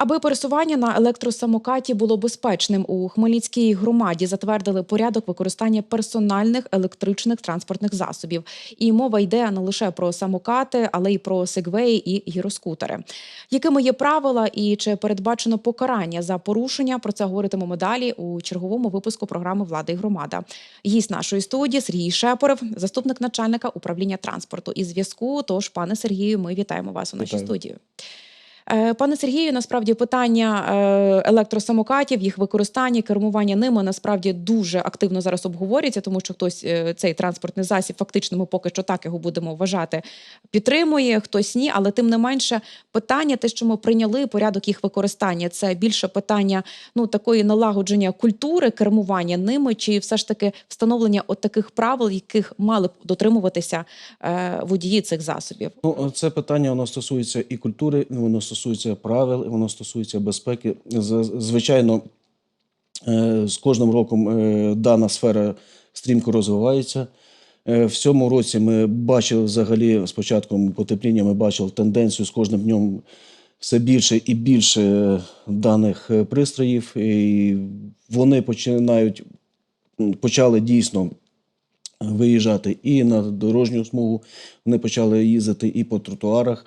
Аби пересування на електросамокаті було безпечним, у Хмельницькій громаді затвердили порядок використання персональних електричних транспортних засобів. І мова йде не лише про самокати, але й про сегвеї і гіроскутери. Якими є правила і чи передбачено покарання за порушення? Про це говоритимемо далі у черговому випуску програми Влада і громада. Гість нашої студії Сергій Шепоров, заступник начальника управління транспорту і зв'язку. Тож, пане Сергію, ми вітаємо вас у нашій Вітаю. студії. Е, Пане Сергію, насправді питання е, електросамокатів, їх використання, кермування ними насправді дуже активно зараз обговорюється, тому що хтось е, цей транспортний засіб, фактично, ми поки що так його будемо вважати, підтримує, хтось ні. Але тим не менше, питання, те, що ми прийняли порядок їх використання, це більше питання ну такої налагодження культури кермування ними, чи все ж таки встановлення от таких правил, яких мали б дотримуватися водії цих засобів. Ну, це питання воно стосується і культури, воно стосується правил, воно стосується безпеки. Звичайно, е, з кожним роком е, дана сфера стрімко розвивається. Е, В цьому році ми бачили взагалі з початком потепління, ми бачили тенденцію з кожним днем все більше і більше даних пристроїв, і вони починають почали дійсно виїжджати і на дорожню смугу, вони почали їздити і по тротуарах,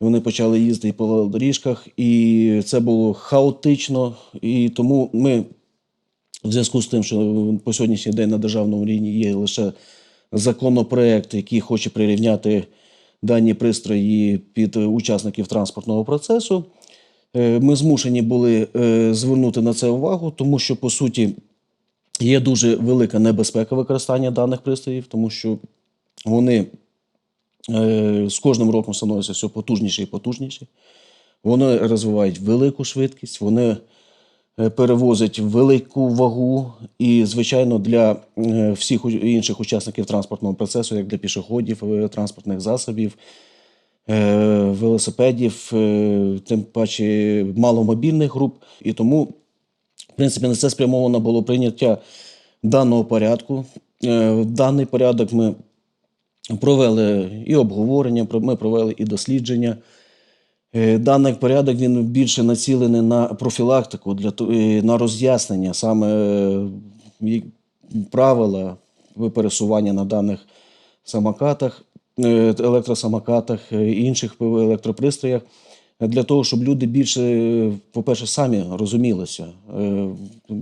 вони почали їздити по доріжках, і це було хаотично. І тому ми, в зв'язку з тим, що по сьогоднішній день на державному рівні є лише законопроект, який хоче прирівняти дані пристрої під учасників транспортного процесу. Е, Ми змушені були е, звернути на це увагу, тому що по суті є дуже велика небезпека використання даних пристроїв, тому що вони з кожним роком становляться все потужніші і потужніші. Вони розвивають велику швидкість, вони е, перевозять велику вагу. І, звичайно, для е, всіх інших учасників транспортного процесу, як для пішоходів, е, транспортних засобів, е, велосипедів, е, тим паче маломобільних груп. І тому, в принципі, на це спрямовано було прийняття даного порядку. Е, Даний порядок ми провели і обговорення, ми провели і дослідження. Е, Даний порядок він більше націлений на профілактику, для, е, на роз'яснення саме е, правила пересування на даних самокатах, електросамокатах, е, інших електропристроях, для того, щоб люди більше, по-перше, самі розумілися,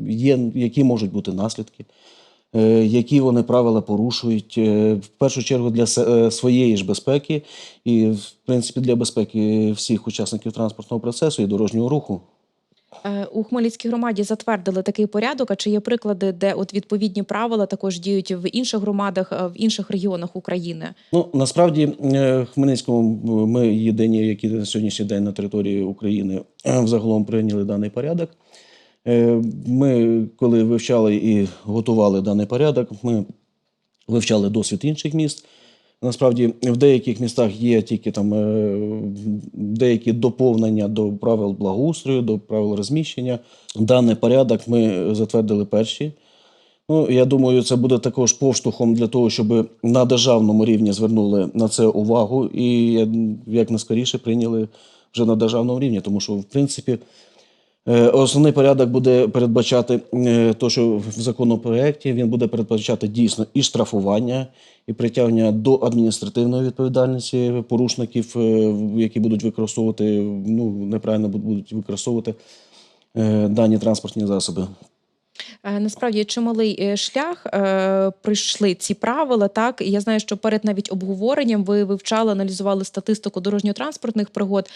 є, які можуть бути наслідки, які вони правила порушують, е, в першу чергу для е, своєї ж безпеки і, в принципі, для безпеки всіх учасників транспортного процесу і дорожнього руху. Е, У Хмельницькій громаді затвердили такий порядок. А чи є приклади, де от відповідні правила також діють в інших громадах, е, в інших регіонах України? Ну насправді е, в Хмельницькому ми єдині, які на сьогоднішній день на території України е, взагалом прийняли даний порядок. Е, Ми, коли вивчали і готували даний порядок, ми вивчали досвід інших міст. Насправді, в деяких містах є тільки там е, деякі доповнення до правил благоустрою, до правил розміщення. Даний порядок ми затвердили перші. Ну, я думаю, це буде також поштовхом для того, щоб на державному рівні звернули на це увагу і як найскоріше прийняли вже на державному рівні, тому що в принципі. Е, Основний порядок буде передбачати е, то, що в законопроекті він буде передбачати дійсно і штрафування, і притягнення до адміністративної відповідальності порушників, е, які будуть використовувати ну неправильно будуть використовувати дані транспортні засоби. Е, Насправді чималий е, шлях е, пройшли ці правила. Так і я знаю, що перед навіть обговоренням ви вивчали, аналізували статистику дорожньо-транспортних пригод.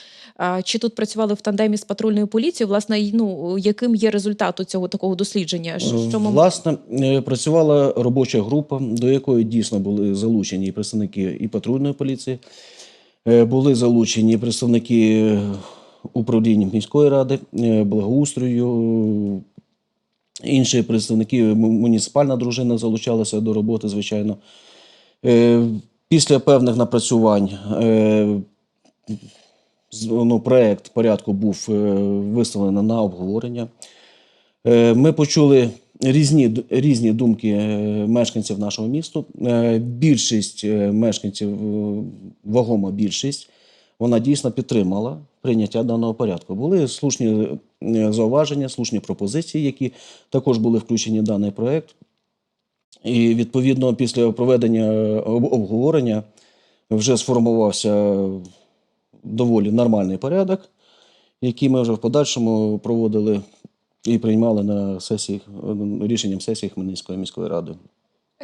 Чи тут працювали в тандемі з патрульною поліцією? Власне, ну яким є результат у цього такого дослідження? Що, ми Власне, працювала робоча група, до якої дійсно були залучені представники і патрульної поліції, були залучені представники управління міської ради, благоустрою, інші представники муніципальна дружина залучалася до роботи, звичайно. Е, Після певних напрацювань е, ну, проект порядку був е, виставлений на обговорення. Е, Ми почули різні, різні думки е, мешканців нашого міста. Е, Більшість е, мешканців, е, вагома більшість, вона дійсно підтримала прийняття даного порядку. Були слушні е, зауваження, слушні пропозиції, які також були включені в даний проект. І відповідно після проведення е, обговорення вже сформувався доволі нормальний порядок, який ми вже в подальшому проводили і приймали на сесії е, рішенням сесії Хмельницької міської ради.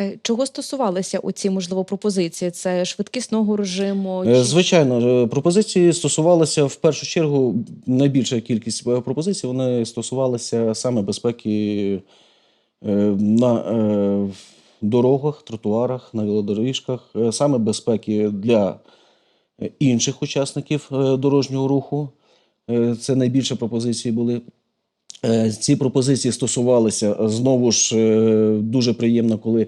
Е, Чого стосувалися оці, можливо, пропозиції? Це швидкісного режиму? Е, чи- Звичайно, е, пропозиції стосувалися в першу чергу, найбільша кількість пропозицій вони стосувалися саме безпеки на дорогах, тротуарах, на велодоріжках, саме безпеки для інших учасників дорожнього руху. Це найбільше пропозиції були. Е, Ці пропозиції стосувалися е, знову ж е, дуже приємно, коли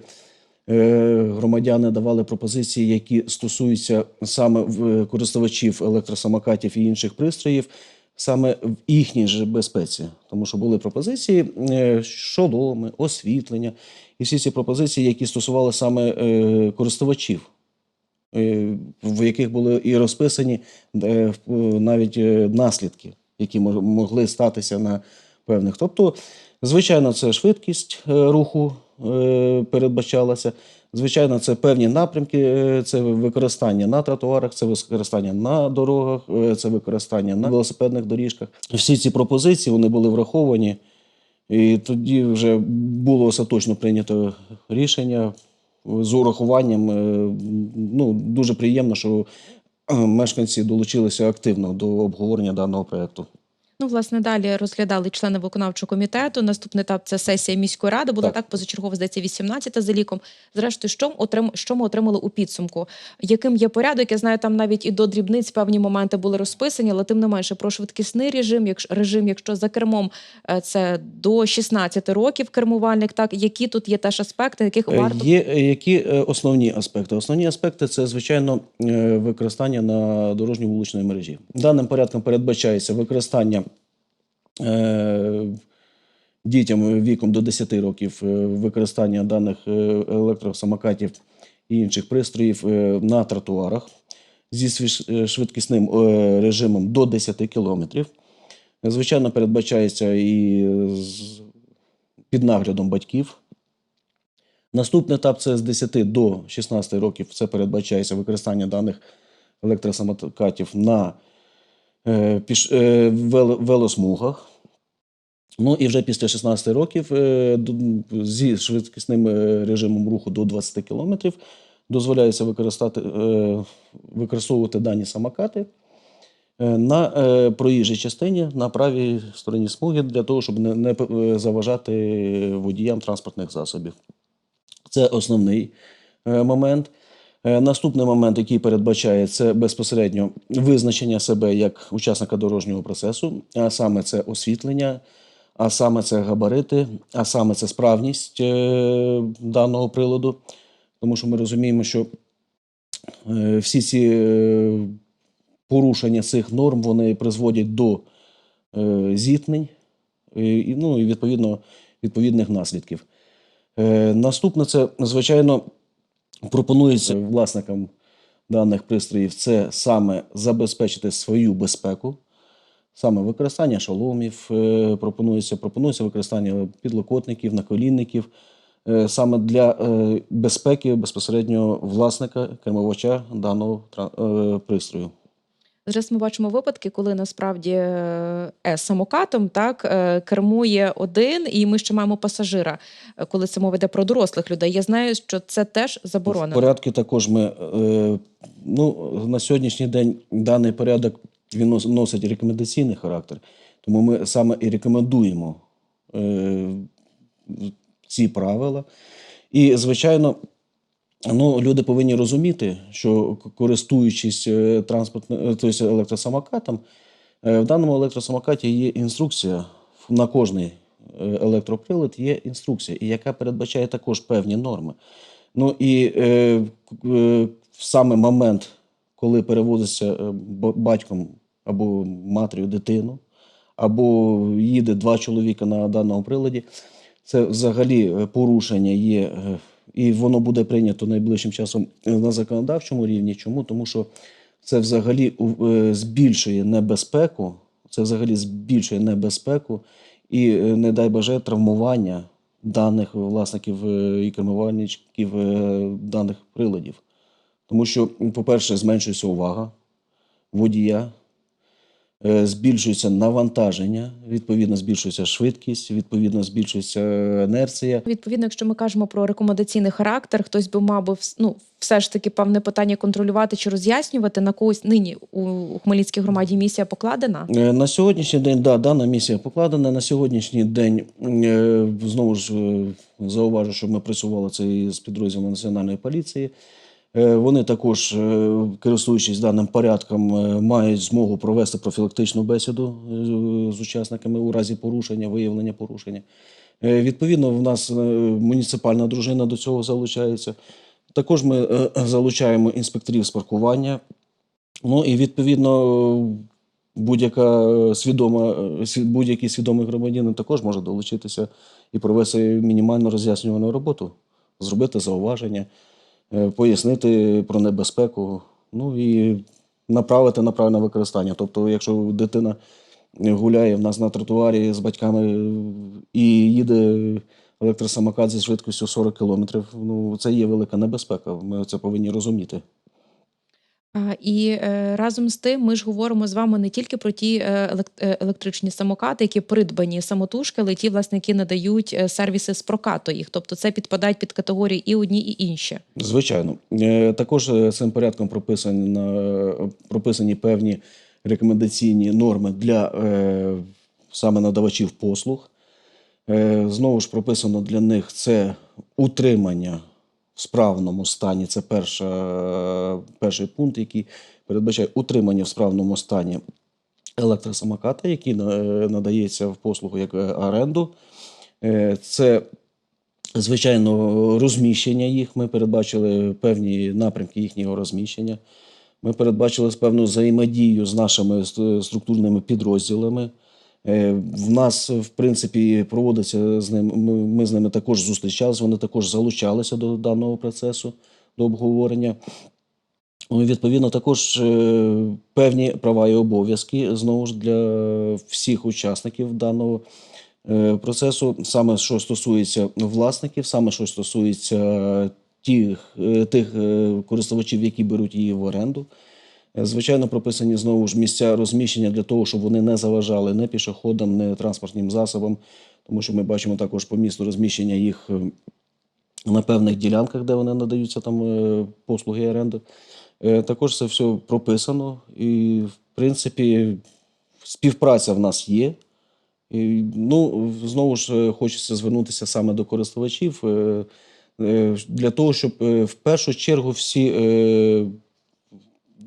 громадяни давали пропозиції, які стосуються саме користувачів електросамокатів і інших пристроїв, саме в їхній же безпеці. Тому що були пропозиції шоломи, освітлення, і всі ці пропозиції, які стосувалися саме користувачів в яких були і розписані навіть наслідки, які могли статися на певних. Тобто, звичайно, це швидкість е, руху е, передбачалася. Звичайно, це певні напрямки, е, це використання на тротуарах, це використання на дорогах, це використання на велосипедних доріжках. Всі ці пропозиції вони були враховані. І тоді вже було остаточно прийнято рішення з урахуванням. Ну, дуже приємно, що мешканці долучилися активно до обговорення даного проєкту. Ну, власне, далі розглядали члени виконавчого комітету. Наступний етап це сесія міської ради. Була Так. так, позачергова, здається, 18 за ліком. Зрештою, що, отрим... що ми отримали у підсумку? Яким є порядок? Я знаю, там навіть і до дрібниць певні моменти були розписані, але тим не менше про швидкісний режим, якщо режим, якщо за кермом е, це до 16 років кермувальник, так які тут є теж аспекти, яких Е, варто Є е, які основні аспекти? Основні аспекти це, звичайно, використання на дорожньо-вуличної мережі. Даним порядком передбачається використання дітям віком до 10 років е, використання даних е, електросамокатів і інших пристроїв е, на тротуарах зі е, швидкісним е, режимом до 10 кілометрів. Звичайно, передбачається і під наглядом батьків. Наступний етап це з 10 до 16 років. Це передбачається використання даних електросамокатів на е, е, велосмугах. Ну і вже після 16 років е, зі швидкісним е, режимом руху до 20 км дозволяється використати, е, використовувати дані самокати е, на е, проїжджій частині на правій стороні смуги для того, щоб не, е, заважати водіям транспортних засобів. Це основний е, момент. Е, Наступний момент, який передбачає, це безпосередньо визначення себе як учасника дорожнього процесу, а саме це освітлення, а саме це габарити, а саме це справність е, даного приладу. Тому що ми розуміємо, що е, всі ці порушення цих норм вони призводять до зіткнень ну, і відповідно відповідних наслідків. Наступне це, звичайно, пропонується власникам даних пристроїв це саме забезпечити свою безпеку, саме використання шоломів, е, пропонується, пропонується використання підлокотників, наколінників, е, саме для е, безпеки безпосередньо власника, кермовача даного пристрою. Зараз ми бачимо випадки, коли насправді е, самокатом так е, кермує один, і ми ще маємо пасажира, е, коли це мова йде про дорослих людей. Я знаю, що це теж В заборонено. порядку також ми е, ну, на сьогоднішній день даний порядок він носить рекомендаційний характер, тому ми саме і рекомендуємо е, ці правила. І, звичайно, ну, люди повинні розуміти, що користуючись е, транспортним, е, тобто електросамокатом, е, в даному електросамокаті є інструкція на кожний електроприлад є інструкція, яка передбачає також певні норми. Ну і е, е, в саме момент, коли перевозиться батьком або матір'ю дитину, або їде два чоловіка на даному приладі, це взагалі порушення є, і воно буде прийнято найближчим часом е, на законодавчому рівні. Чому? Тому що це взагалі е, збільшує небезпеку, це взагалі збільшує небезпеку і, е, не дай боже, травмування даних власників і кермувальників даних приладів. Тому що, по-перше, зменшується увага водія, збільшується навантаження, відповідно, збільшується швидкість, відповідно, збільшується інерція. Відповідно, якщо ми кажемо про рекомендаційний характер, хтось би мав би ну, все ж таки певне питання контролювати чи роз'яснювати на когось нині у, Хмельницькій громаді місія покладена. Е, На сьогоднішній день, да, дана місія покладена. На сьогоднішній день е, знову ж е, зауважу, що ми працювали це з підрозділом Національної поліції. Е, Вони також, е, користуючись даним порядком, е, мають змогу провести профілактичну бесіду з учасниками у разі порушення, виявлення порушення. Відповідно, в нас муніципальна дружина до цього залучається. Також ми залучаємо інспекторів з паркування. Ну і відповідно будь-яка свідома, сві- будь-який свідомий громадянин також може долучитися і провести мінімальну роз'яснювану роботу, зробити зауваження, пояснити про небезпеку, ну і направити на правильне використання. Тобто, якщо дитина гуляє в нас на тротуарі з батьками е, і їде електросамокат зі швидкістю 40 км, ну це є велика небезпека. Ми це повинні розуміти. І е, разом з тим ми ж говоримо з вами не тільки про ті е, е, електричні самокати, які придбані самотужки, але ті, власне, які надають сервіси з прокату їх. Тобто це підпадають під категорії і одні, і інші. Звичайно. Також цим порядком прописані, на, прописані певні рекомендаційні норми для саме надавачів послуг. Знову ж прописано для них це утримання справному стані. Це перша, перший пункт, який передбачає утримання в справному стані електросамоката, який е, надається в послугу як е, оренду. Е, Це Звичайно, розміщення їх. Ми передбачили певні напрямки їхнього розміщення. Ми передбачили певну взаємодію з нашими структурними підрозділами. Е, В нас, в принципі, проводиться з ними. Ми, з ними також зустрічалися, вони також залучалися до даного процесу, до обговорення. Ну, Відповідно, також е, певні права і обов'язки знову ж для всіх учасників даного е, процесу, саме що стосується власників, саме що стосується тих, тих користувачів, які беруть її в оренду. Е, Звичайно, прописані знову ж місця розміщення для того, щоб вони не заважали не пішоходам, не транспортним засобам, тому що ми бачимо також по місту розміщення їх е, на певних ділянках, де вони надаються там е, послуги оренди. Також це все прописано, і в принципі співпраця в нас є. І, ну, знову ж хочеться звернутися саме до користувачів для того, щоб в першу чергу всі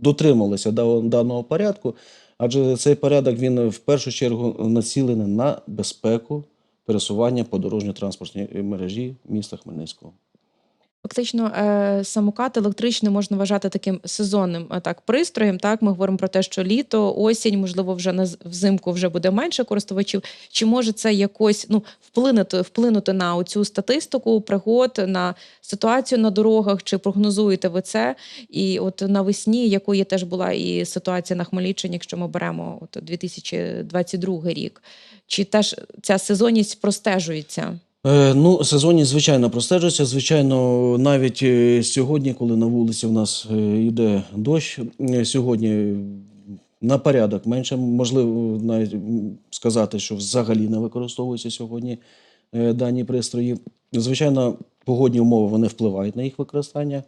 дотрималися даного порядку, адже цей порядок він в першу чергу націлений на безпеку пересування по дорожньо-транспортній мережі міста Хмельницького. Фактично, е, самокат електричний можна вважати таким сезонним е, так пристроєм. Так, ми говоримо про те, що літо, осінь, можливо, вже на взимку вже буде менше користувачів. Чи може це якось ну вплинути, вплинути на цю статистику пригод, на ситуацію на дорогах? Чи прогнозуєте ви це? І от навесні, якою теж була і ситуація на Хмельниччині, якщо ми беремо от 2022 рік, чи теж ця сезонність простежується? Е, Ну, сезонні, звичайно, простежується. Звичайно, навіть е, сьогодні, коли на вулиці в нас е, йде дощ, сьогодні на порядок менше. Можливо, навіть сказати, що взагалі не використовуються сьогодні дані пристрої. Звичайно, погодні умови вони впливають на їх використання.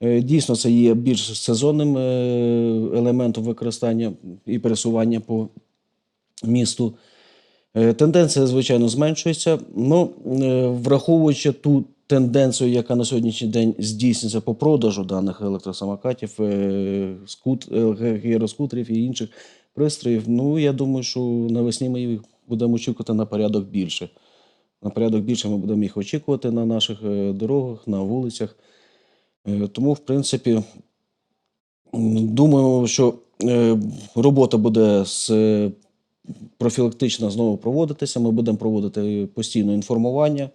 Дійсно, це є більш сезонним елементом використання і пересування по місту. Е, Тенденція, звичайно, зменшується. Ну, е, враховуючи ту тенденцію, яка на сьогоднішній день здійснюється по продажу даних електросамокатів, е, скут, гіроскутерів і інших пристроїв, ну я думаю, що навесні ми їх будемо очікувати на порядок більше. На порядок більше ми будемо їх очікувати на наших дорогах, на вулицях. Тому, в принципі, думаю, що робота буде з профілактично знову проводитися. Ми будемо проводити постійне інформування.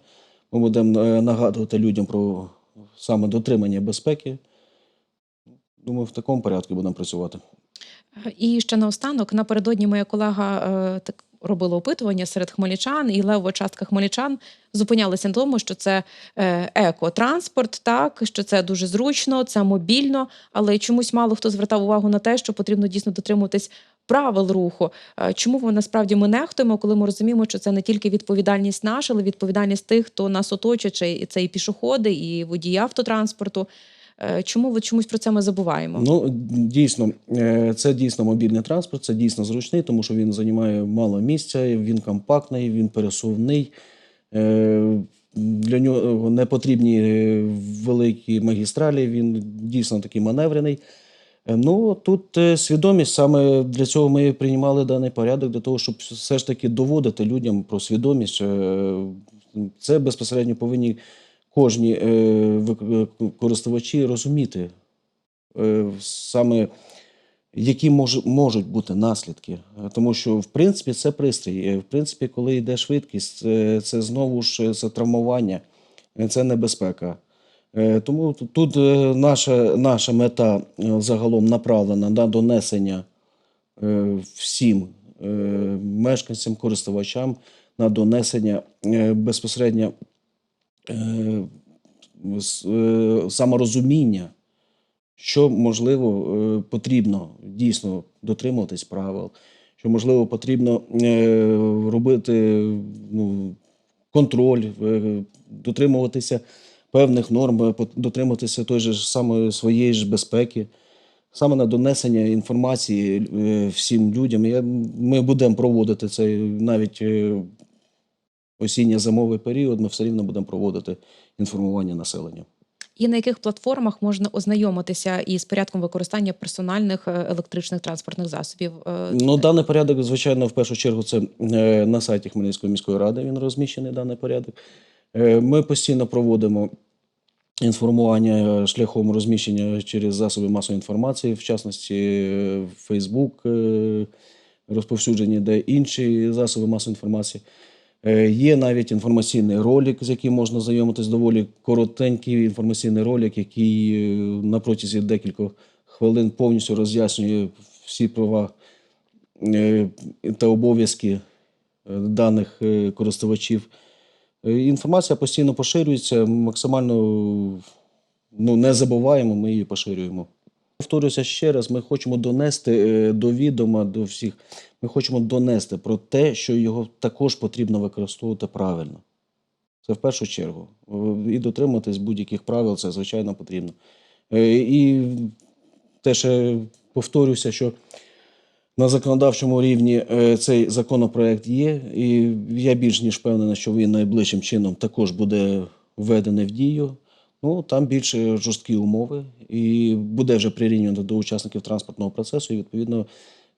Ми будемо е, нагадувати людям про саме дотримання безпеки. Думаю, в такому порядку будемо працювати. І ще наостанок, напередодні моя колега е, так робила опитування серед хмельничан, і левова частка хмельничан зупинялися на тому, що це е, екотранспорт, так що це дуже зручно, це мобільно, але чомусь мало хто звертав увагу на те, що потрібно дійсно дотримуватись правил руху. Е, Чому ми насправді ми нехтуємо, коли ми розуміємо, що це не тільки відповідальність наша, але відповідальність тих, хто нас оточує, це і пішоходи, і водії автотранспорту. Е, Чому ви чомусь про це ми забуваємо? Ну, дійсно, е, це дійсно мобільний транспорт, це дійсно зручний, тому що він займає мало місця, він компактний, він пересувний. Для нього не потрібні великі магістралі, він дійсно такий маневрений. Е, Ну, тут е, свідомість, саме для цього ми приймали даний порядок, для того, щоб все ж таки доводити людям про свідомість. Е, Це безпосередньо повинні кожні користувачі розуміти, саме які мож, можуть бути наслідки. Тому що, в принципі, це пристрій. В принципі, коли йде швидкість, це, знову ж це травмування, це небезпека. Е, Тому тут- е, наша, наша мета е, загалом направлена на донесення всім мешканцям, користувачам на донесення безпосередньо саморозуміння, що можливо потрібно дійсно дотримуватись правил, що можливо потрібно робити ну, контроль, дотримуватися певних норм, е, пот- той же самої своєї ж безпеки. Саме на донесення інформації е, всім людям. Я, ми будемо проводити це навіть е, осінньо-зимовий період, ми все рівно будемо проводити інформування населення. І на яких платформах можна ознайомитися із порядком використання персональних електричних транспортних засобів? Ну, даний порядок, звичайно, в першу чергу, це на сайті Хмельницької міської ради він розміщений даний порядок. Ми постійно проводимо інформування е, шляхом розміщення через засоби масової інформації, в частності е, Facebook, е, розповсюджені де інші засоби масової інформації. Є навіть інформаційний ролик, з яким можна знайомитись, доволі коротенький інформаційний ролик, який на протязі декількох хвилин повністю роз'яснює всі права та обов'язки даних користувачів. Е, Інформація постійно поширюється, максимально ну, не забуваємо, ми її поширюємо. Повторюся ще раз, ми хочемо донести е, до відома до всіх, ми хочемо донести про те, що його також потрібно використовувати правильно. Це в першу чергу. Е, І дотримуватись будь-яких правил, це звичайно потрібно. І теж повторюся, що на законодавчому рівні е, цей законопроект є, і я більш ніж впевнений, що він найближчим чином також буде введений в дію. Ну там більш жорсткі умови, і буде вже прирівняно до учасників транспортного процесу. І відповідно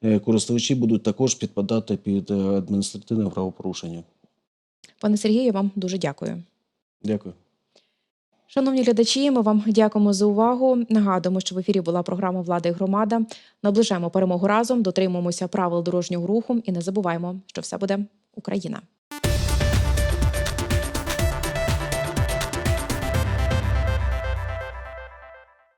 е, користувачі будуть також підпадати під е, адміністративне правопорушення. Пане Сергію, вам дуже дякую. Дякую. Шановні глядачі, ми вам дякуємо за увагу. Нагадуємо, що в ефірі була програма Влада і громада. Наближаємо перемогу разом, дотримуємося правил дорожнього руху і не забуваємо, що все буде Україна.